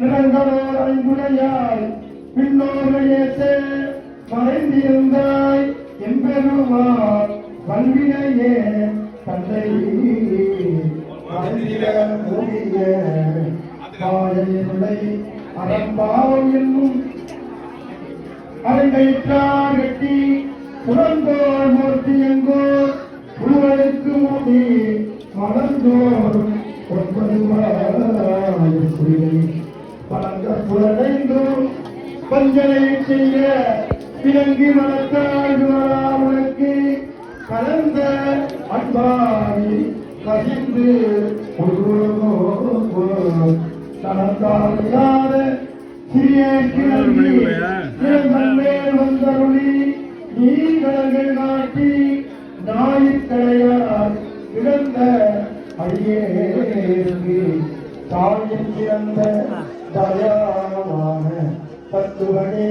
நிரந்தரோர் ஐந்துடையாய் பின்னோர்கள் மறைந்திருந்தாய் எம்பெருமார் பண்பினையே தந்தை மறைந்திட முடிய அறம்பாவம் என்னும் கட்டி புறந்தோர் மூர்த்தி எங்கோ புழுவழுக்கு மூடி மலர்ந்தோர் ஒன்பது குடிலை பழங்க புலனைந்தோம் பஞ்சனை செய்ய பிறங்கி மனத்தாழ்வு உனக்கு கலந்த அன்பாரி கசிந்து நடந்தாத சிறிய கிழங்கி மேல் வந்தருளி நீ கடல்கள் நாட்டி ஞாயிற்கடையார் இழந்த அடியேற்கு தாயின் பிறந்த தயாவான தத்துவனே